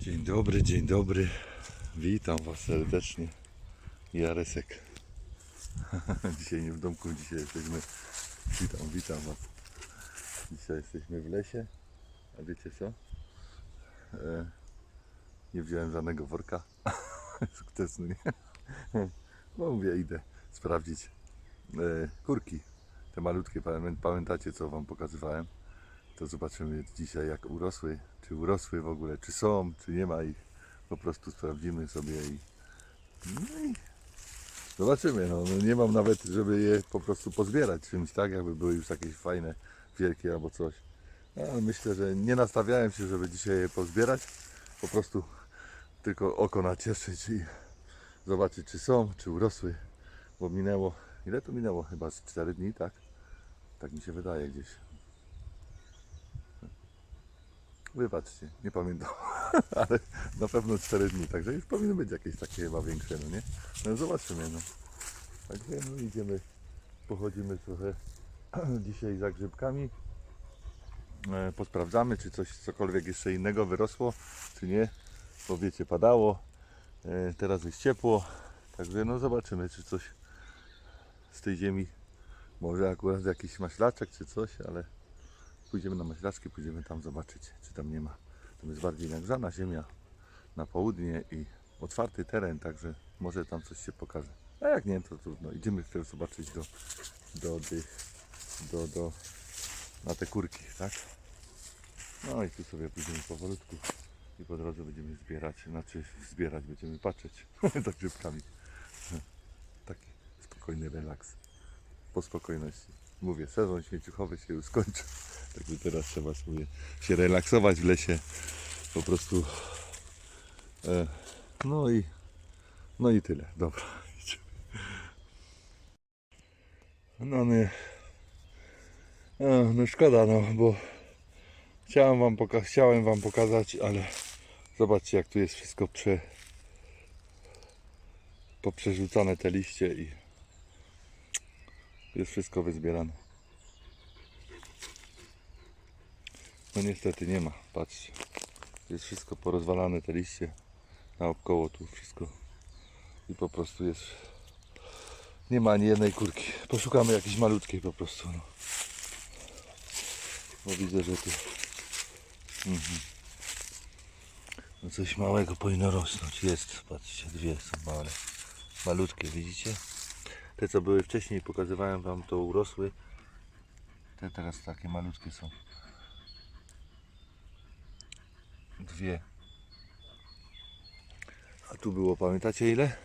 Dzień dobry, dzień dobry. Witam Was serdecznie. Jaresek. Dzisiaj nie w domku, dzisiaj jesteśmy. Witam, witam Was. Dzisiaj jesteśmy w lesie. A wiecie co? E, nie wziąłem żadnego worka. Sukcesny, nie? No mówię, idę sprawdzić e, kurki. Te malutkie, pamię- pamiętacie co Wam pokazywałem? To zobaczymy dzisiaj jak urosły, czy urosły w ogóle, czy są, czy nie ma ich. Po prostu sprawdzimy sobie i, no i zobaczymy. No, no nie mam nawet, żeby je po prostu pozbierać czymś, tak? Jakby były już jakieś fajne, wielkie albo coś. No, myślę, że nie nastawiałem się, żeby dzisiaj je pozbierać. Po prostu tylko oko nacieszyć i zobaczyć, czy są, czy urosły. Bo minęło, ile to minęło? Chyba z 4 dni, tak? Tak mi się wydaje gdzieś. Wybaczcie, nie pamiętam, ale na pewno 4 dni, także już powinny być jakieś takie chyba większe, no nie? No zobaczymy, no. Także no idziemy, pochodzimy trochę dzisiaj za grzybkami, e, posprawdzamy, czy coś, cokolwiek jeszcze innego wyrosło, czy nie, bo wiecie, padało, e, teraz jest ciepło, także no zobaczymy, czy coś z tej ziemi, może akurat jakiś maślaczek, czy coś, ale Pójdziemy na maślaczki, pójdziemy tam zobaczyć, czy tam nie ma. Tam jest bardziej nagrzana ziemia na południe i otwarty teren, także może tam coś się pokaże. A jak nie, to trudno. Idziemy chcę zobaczyć do, do, tych, do, do, na te kurki, tak? No i tu sobie pójdziemy powolutku i po drodze będziemy zbierać, znaczy zbierać, będziemy patrzeć za grzybkami. Taki spokojny relaks po spokojności. Mówię, sezon śmieciuchowy się już skończył. Także teraz trzeba sobie się relaksować w lesie. Po prostu. E, no i no i tyle. Dobra. No nie. No szkoda, no bo chciałem wam, poka- chciałem wam pokazać, ale zobaczcie jak tu jest wszystko prze poprzerzucane te liście i jest wszystko wyzbierane. No niestety nie ma, patrzcie. Jest wszystko porozwalane, te liście naokoło tu wszystko. I po prostu jest... Nie ma ani jednej kurki. Poszukamy jakiejś malutkiej po prostu. No. Bo widzę, że tu... Mhm. No coś małego powinno rosnąć. Jest, patrzcie, dwie są małe. Malutkie, widzicie? Te co były wcześniej pokazywałem wam to urosły. Te teraz takie malutkie są. Dwie. A tu było, pamiętacie ile?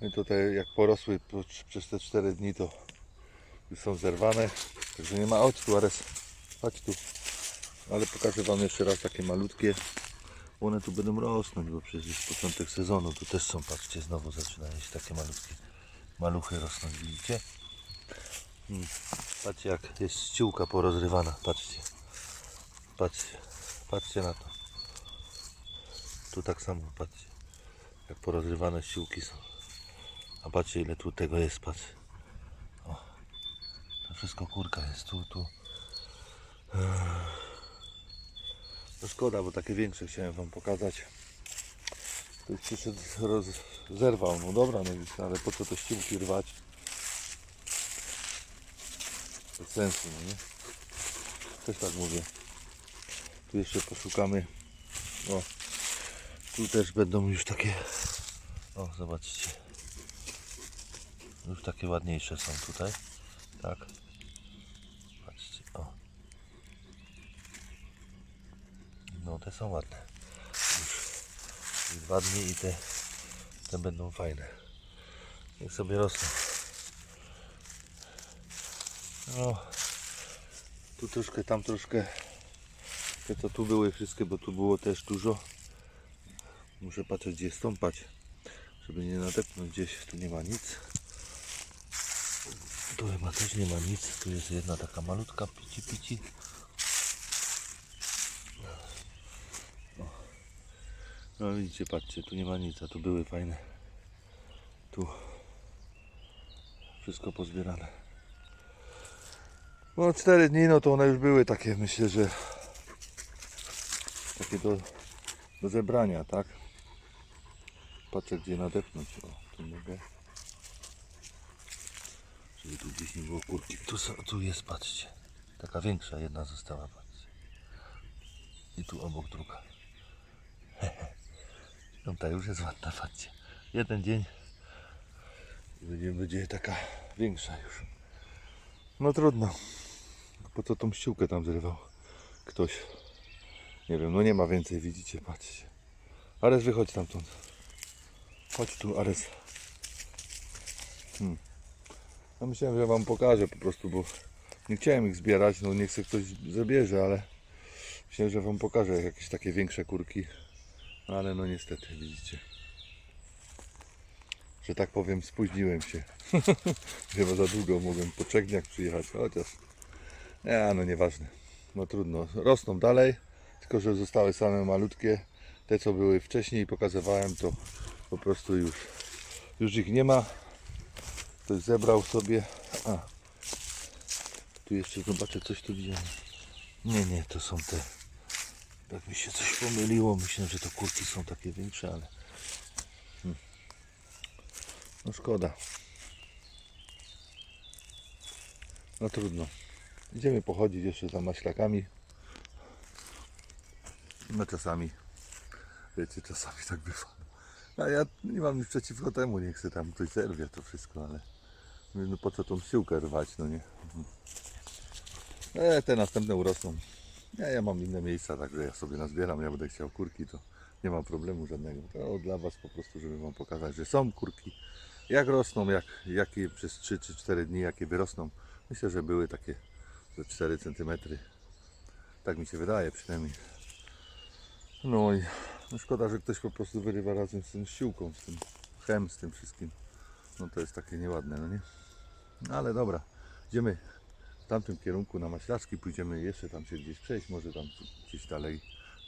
No i tutaj jak porosły po- przez te 4 dni to już są zerwane. Także nie ma octu, Ares. Chodź tu. Ale pokażę wam jeszcze raz takie malutkie. One tu będą rosnąć, bo przecież jest początek sezonu. Tu też są, patrzcie, znowu zaczynają się takie malutkie maluchy rosnąć, widzicie? Hmm. Patrzcie jak jest ściółka porozrywana, patrzcie. Patrzcie, patrzcie na to. Tu tak samo, patrzcie. Jak porozrywane ściółki są. A patrzcie ile tu tego jest, patrzcie. O. To wszystko kurka jest tu, tu. No szkoda, bo takie większe chciałem wam pokazać. Ktoś przyszedł, roz, zerwał. No dobra, no ale po co to ściółki rwać? Bez sensu, no nie? Też tak mówię. Tu jeszcze poszukamy. O, tu też będą już takie. O, zobaczcie. Już takie ładniejsze są tutaj. Tak. Patrzcie. O. No te są ładne. Już, dwa dni i te, te będą fajne. Niech sobie rosną. No. Tu troszkę, tam troszkę. Te co tu były wszystkie, bo tu było też dużo. Muszę patrzeć gdzie stąpać, żeby nie nadepnąć gdzieś. Tu nie ma nic. Tu chyba też nie ma nic. Tu jest jedna taka malutka pici pici. No widzicie, patrzcie, tu nie ma nic, a tu były fajne. Tu wszystko pozbierane. No 4 dni, no to one już były takie, myślę, że takie do, do zebrania, tak? Patrzę gdzie nadepnąć. O, tu mogę. Żeby tu gdzieś nie było kurki. Tu, tu jest, patrzcie. Taka większa, jedna została, patrzcie. I tu obok druga. No ta już jest ładna, patrzcie. Jeden dzień i będzie, będzie taka większa już. No trudno. Po co tą ściółkę tam zrywał? Ktoś. Nie wiem, no nie ma więcej, widzicie, patrzcie. Ares, wychodź stamtąd. Chodź tu, Ares. Hmm. No myślałem, że wam pokażę po prostu, bo nie chciałem ich zbierać, no nie chcę ktoś zabierze, ale myślałem, że wam pokażę jakieś takie większe kurki. Ale no niestety, widzicie. Że tak powiem, spóźniłem się. Chyba za długo mogłem po trzech przyjechać, chociaż. Nie, no nieważne. No trudno. Rosną dalej, tylko że zostały same malutkie. Te co były wcześniej pokazywałem to po prostu już już ich nie ma. Ktoś zebrał sobie. A. Tu jeszcze zobaczę coś tu widziałem. Nie, nie, to są te. Tak mi się coś pomyliło. Myślałem, że to kurki są takie większe, ale. Hmm. No szkoda. No trudno. Idziemy pochodzić jeszcze za maślakami. No czasami, wiecie, czasami tak bywa. No ja nie mam nic przeciwko temu, nie chcę tam ktoś zerwie to wszystko, ale no po co tą siłkę rwać, no nie. Mhm. E, te następne urosną. Ja, ja mam inne miejsca, także ja sobie nazbieram, ja będę chciał kurki, to nie ma problemu żadnego. To dla Was po prostu, żeby Wam pokazać, że są kurki. Jak rosną, jak, jakie przez 3 czy 4 dni, jakie wyrosną. Myślę, że były takie ze 4 cm. Tak mi się wydaje przynajmniej. No i no szkoda, że ktoś po prostu wyrywa razem z tym ściółką, z tym chem, z tym wszystkim. No to jest takie nieładne, no nie? No ale dobra, idziemy w tamtym kierunku na maślaczki, pójdziemy jeszcze tam się gdzieś przejść, może tam gdzieś dalej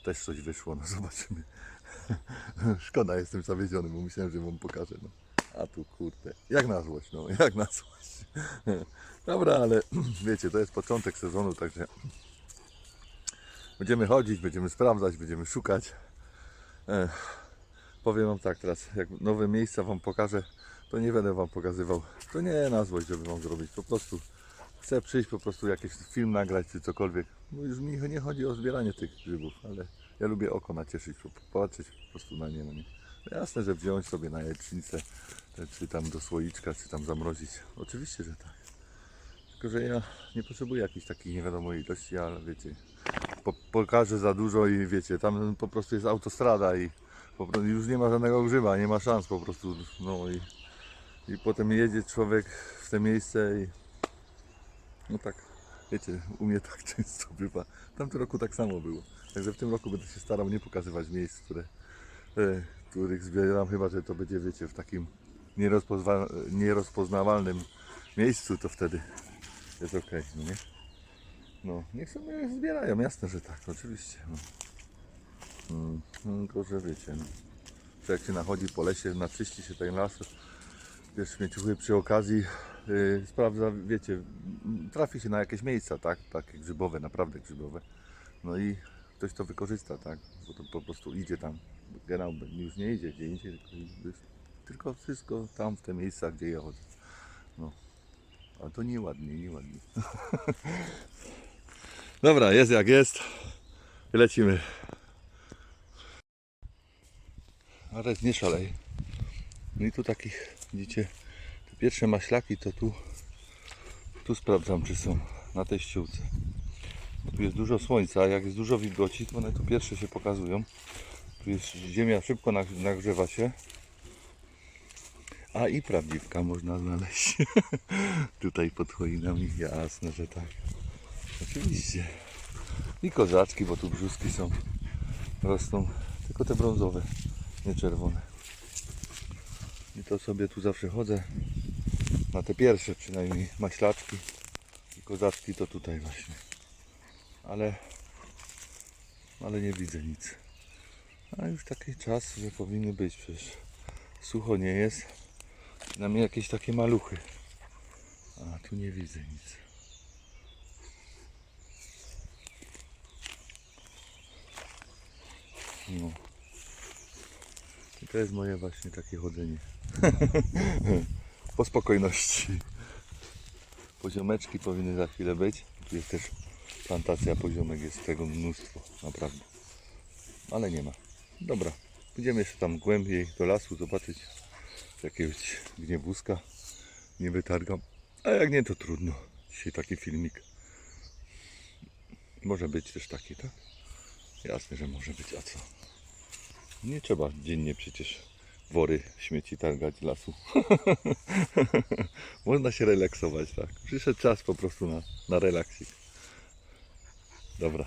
też coś wyszło, no zobaczymy. Szkoda, jestem zawiedziony, bo myślałem, że wam pokażę, no. A tu kurde, jak na złość, no, jak na złość. Dobra, ale wiecie, to jest początek sezonu, także będziemy chodzić, będziemy sprawdzać, będziemy szukać. Powiem wam tak teraz, jak nowe miejsca wam pokażę, to nie będę wam pokazywał. To nie na złość, żeby wam zrobić. Po prostu chcę przyjść, po prostu jakiś film nagrać czy cokolwiek. Bo już mi nie chodzi o zbieranie tych grzybów, ale ja lubię oko nacieszyć, po- popatrzeć po prostu na nie. No nie. No jasne, że wziąć sobie na jajecznicę, te- czy tam do słoiczka, czy tam zamrozić. Oczywiście, że tak. Tylko, że ja nie potrzebuję jakichś takich nie wiadomo ilości, ale wiecie, po, pokażę za dużo i wiecie, tam po prostu jest autostrada i już nie ma żadnego grzyba, nie ma szans po prostu, no i, i potem jedzie człowiek w te miejsce i no tak, wiecie, u mnie tak często bywa. W tamtym roku tak samo było. Także w tym roku będę się starał nie pokazywać miejsc, które, e, których zbieram, chyba że to będzie, wiecie, w takim nierozpozwa- nierozpoznawalnym miejscu, to wtedy jest ok, no nie? No, niech sobie zbierają, jasne, że tak, oczywiście. No. Mm, no, tylko, że wiecie, no. że jak się nachodzi po lesie, naczyści się ten las, wiesz, śmieciuchy przy okazji yy, sprawdza, wiecie, trafi się na jakieś miejsca, tak, takie grzybowe, naprawdę grzybowe. No i ktoś to wykorzysta, tak, bo to po prostu idzie tam, generał już nie idzie gdzie indziej, tylko, tylko wszystko tam w te miejsca, gdzie ja chodzę. No, a to nieładnie, nieładnie. Dobra, jest jak jest. Lecimy. Ale nie szalej. No i tu takich, widzicie, te pierwsze maślaki to tu, tu sprawdzam czy są na tej ściółce. Bo tu jest dużo słońca, a jak jest dużo wilgoci, to one tu pierwsze się pokazują. Tu jest ziemia szybko nag- nagrzewa się. A i prawdziwka można znaleźć. Tutaj pod choinami, jasne, że tak. Oczywiście. I kozaczki, bo tu brzuski są. Rosną. Tylko te brązowe, nie czerwone. I to sobie tu zawsze chodzę. Na te pierwsze przynajmniej maślaczki. I kozaczki to tutaj właśnie. Ale, ale nie widzę nic. A już taki czas, że powinny być przecież. Sucho nie jest. Przynajmniej jakieś takie maluchy. A tu nie widzę nic. No. To jest moje właśnie takie chodzenie. po spokojności. Poziomeczki powinny za chwilę być. Tu jest też plantacja poziomek, jest tego mnóstwo, naprawdę. Ale nie ma. Dobra, pójdziemy jeszcze tam głębiej do lasu, zobaczyć czy jakiegoś gniewuska nie wytargam. A jak nie, to trudno. Dzisiaj taki filmik. Może być też taki, tak? Jasne, że może być, a co? Nie trzeba dziennie przecież wory śmieci targać lasu. Można się relaksować, tak? Przyszedł czas po prostu na, na relaksik. Dobra,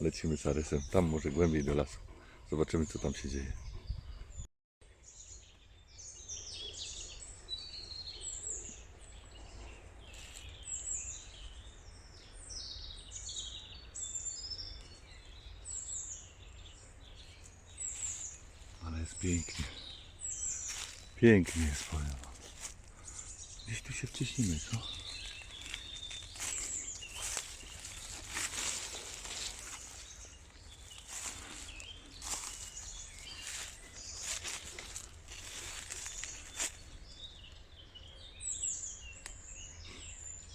lecimy z Arysem. Tam może głębiej do lasu. Zobaczymy, co tam się dzieje. Ale jest pięknie. Pięknie jest, powiem. Gdzieś tu się wciśnimy, co?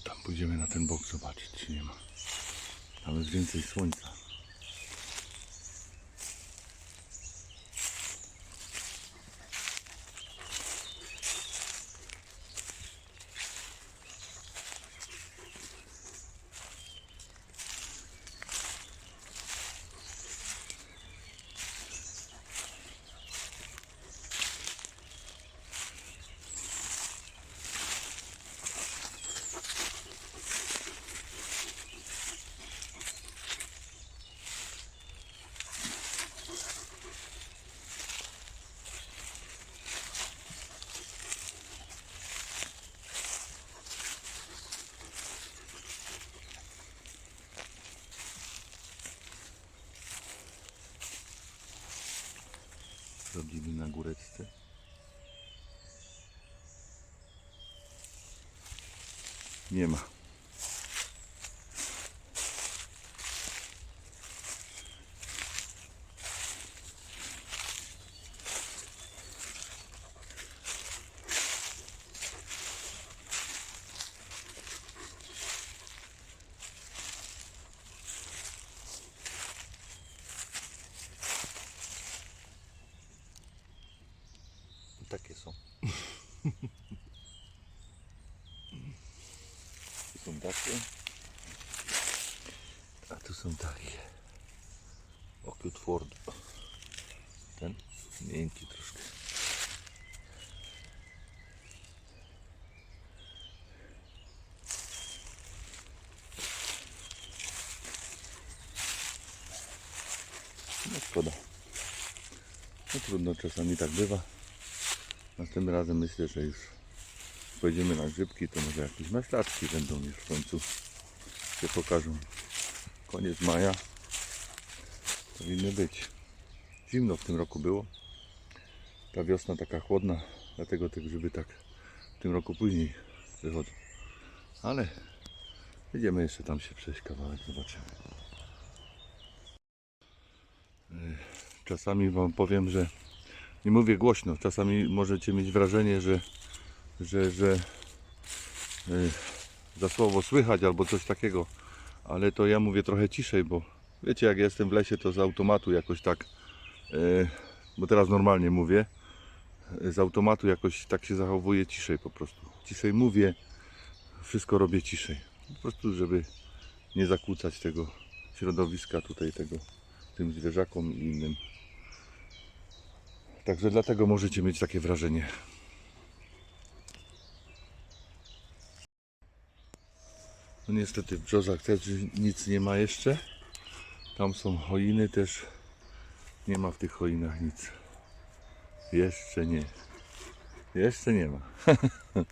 Tam pójdziemy na ten bok zobaczyć, czy nie ma. Jest więcej słońca. Nie ma. Takie. A tu są takie. Okiut Ford. Ten miękki troszkę. No szkoda. No trudno, czasami tak bywa. Następnym razem myślę, że już pojedziemy na grzybki, to może jakieś maślaczki będą już w końcu się pokażą. Koniec maja powinny być. Zimno w tym roku było. Ta wiosna taka chłodna, dlatego te grzyby tak w tym roku później wychodzą. Ale idziemy jeszcze tam się przejść kawałek, zobaczymy. Czasami Wam powiem, że nie mówię głośno. Czasami możecie mieć wrażenie, że, że, że y, za słowo słychać albo coś takiego, ale to ja mówię trochę ciszej, bo wiecie, jak jestem w lesie, to z automatu jakoś tak, y, bo teraz normalnie mówię, y, z automatu jakoś tak się zachowuję ciszej po prostu. Ciszej mówię, wszystko robię ciszej. Po prostu, żeby nie zakłócać tego środowiska tutaj, tego tym zwierzakom i innym. Także dlatego możecie mieć takie wrażenie. No niestety w brzozach też nic nie ma jeszcze. Tam są choiny też. Nie ma w tych choinach nic. Jeszcze nie. Jeszcze nie ma.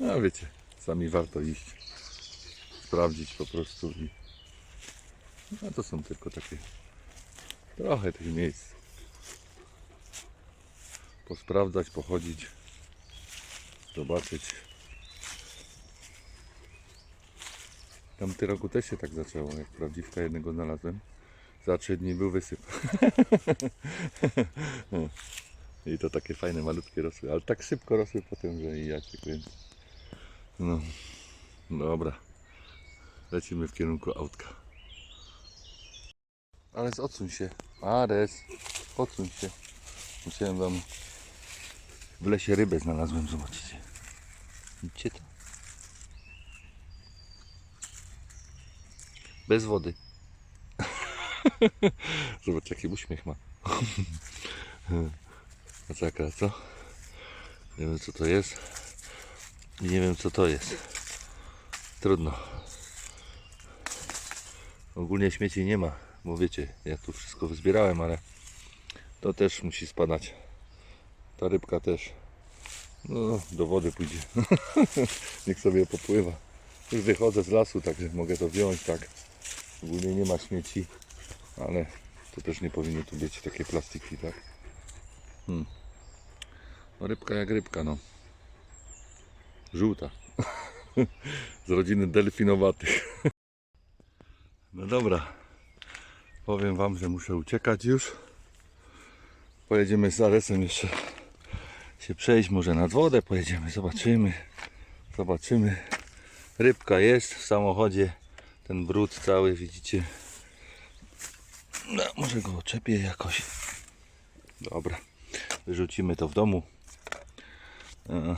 No wiecie, sami warto iść. Sprawdzić po prostu i... No to są tylko takie trochę tych miejsc posprawdzać, pochodzić, zobaczyć. Tamty roku też się tak zaczęło, jak prawdziwka jednego znalazłem. Za trzy dni był wysyp. I to takie fajne, malutkie rosły, ale tak szybko rosły potem, że i ja cię. No, dobra. Lecimy w kierunku autka. Ares, odsuń się. Ares, odsuń się. Musiałem wam... W lesie rybę znalazłem, zobaczycie. Widzicie to? Bez wody. Zobacz jaki uśmiech ma. Masakra, co? Nie wiem co to jest. Nie wiem co to jest. Trudno. Ogólnie śmieci nie ma, bo wiecie, ja tu wszystko wyzbierałem, ale to też musi spadać. Ta rybka też. No, do wody pójdzie. Niech sobie popływa. Już wychodzę z lasu, także mogę to wziąć, tak. Ogólnie nie ma śmieci, ale to też nie powinny tu być takie plastiki, tak? Hmm. No, rybka jak rybka, no. Żółta. z rodziny delfinowatych. No dobra. Powiem wam, że muszę uciekać już. Pojedziemy z Aresem jeszcze się przejść może nad wodę. Pojedziemy, zobaczymy. Zobaczymy. Rybka jest w samochodzie. Ten brud cały widzicie. No, może go oczepię jakoś. Dobra. Wyrzucimy to w domu. E,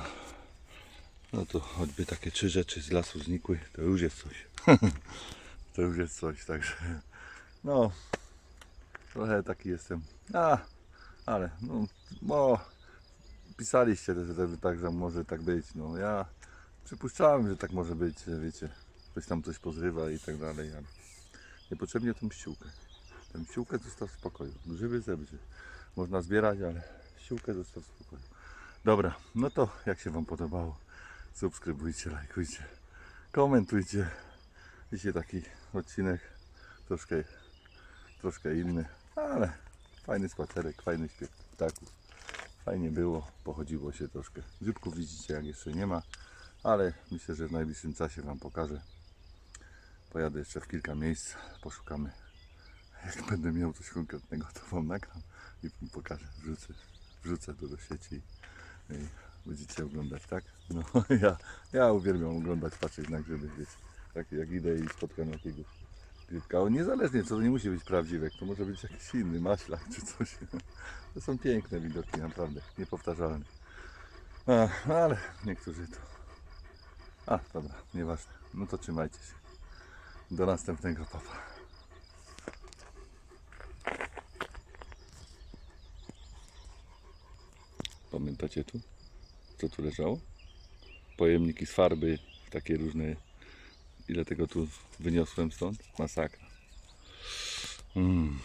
No to choćby takie trzy rzeczy z lasu znikły, to już jest coś. to już jest coś, także no trochę taki jestem. A, ale no, bo pisaliście, że, że tak, że może tak być. No ja przypuszczałem, że tak może być, wiecie, ktoś tam coś pozrywa i tak dalej, ale niepotrzebnie tą ściółkę. Tę ściółkę zostaw w spokoju. Grzyby zebrzy. Można zbierać, ale ściółkę zostaw w spokoju. Dobra, no to jak się Wam podobało, subskrybujcie, lajkujcie, komentujcie. Dzisiaj taki odcinek troszkę, troszkę inny, ale fajny spacerek, fajny śpiew ptaków. Fajnie było, pochodziło się troszkę. Grzybków widzicie jak jeszcze nie ma, ale myślę, że w najbliższym czasie Wam pokażę. Pojadę jeszcze w kilka miejsc, poszukamy. Jak będę miał coś konkretnego, to Wam nagram i pokażę, wrzucę, wrzucę to do sieci i będziecie oglądać, tak? No ja, ja uwielbiam oglądać, patrzeć na grzyby, wiecie. Tak jak idę i spotkam jakiegoś grzybka. On niezależnie, co to nie musi być prawdziwek, to może być jakiś inny, maślak czy coś. To są piękne widoki, naprawdę, niepowtarzalne. A, ale niektórzy to... A, dobra, nieważne. No to trzymajcie się. Do następnego papa. Pamiętacie tu? Co tu leżało? Pojemniki z farby, takie różne. Ile tego tu wyniosłem stąd? Masakra. Mm.